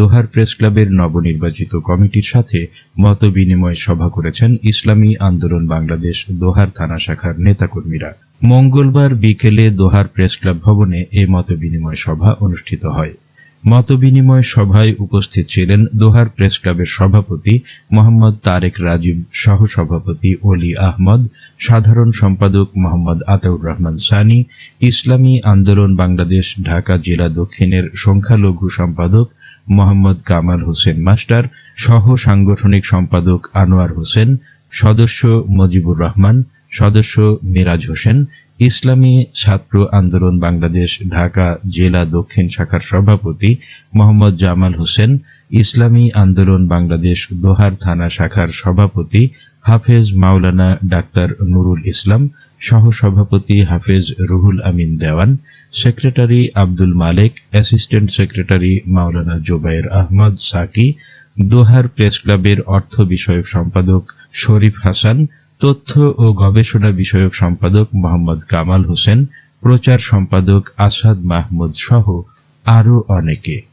দোহার press ক্লাবের নবনির্বাচিত কমিটির সাথে মত বিনিময় সভা করেছেন ইসলামী আন্দোলন বাংলাদেশ দোহার থানা শাখার নেতাকর্মীরা। মঙ্গলবার বিকেলে দোহার প্রেস ক্লাব ভবনে এই মত বিনিময় সভা অনুষ্ঠিত হয়। মতবিনিময় সভায় উপস্থিত ছিলেন দোহার প্রেস ক্লাবের সভাপতি মোহাম্মদ তারেক রাজীব সহ সভাপতি অলি আহমদ, সাধারণ সম্পাদক মোহাম্মদ আতাউর রহমান সানি, ইসলামী আন্দোলন বাংলাদেশ ঢাকা জেলা দক্ষিণের সংখ্যালঘু সম্পাদক মোহাম্মদ কামাল হোসেন মাস্টার, সহ সাংগঠনিক সম্পাদক আনোয়ার হোসেন, সদস্য মজিবুর রহমান, সদস্য মিরাজ হোসেন, ইসলামী ছাত্র আন্দোলন বাংলাদেশ, ঢাকা জেলা দক্ষিণ শাখার সভাপতি মোহাম্মদ জামাল হোসেন, ইসলামী আন্দোলন বাংলাদেশ, দোহার থানা শাখার সভাপতি হাফেজ মাওলানা ডাক্তার নুরুল ইসলাম সহ সভাপতি হাফেজ Ruhul Amin Dewan, secretary Abdul Malek, assistant secretary মাওলানা জোবায়ের আহমদ সাকি, দোহার প্রেস ক্লাবের অর্থ বিষয়ক সম্পাদক শরীফ হাসান, তথ্য ও গবেষণা বিষয়ক সম্পাদক মোহাম্মদ কামাল হোসেন, প্রচার সম্পাদক আসাদ মাহমুদ সহ আরও অনেকে।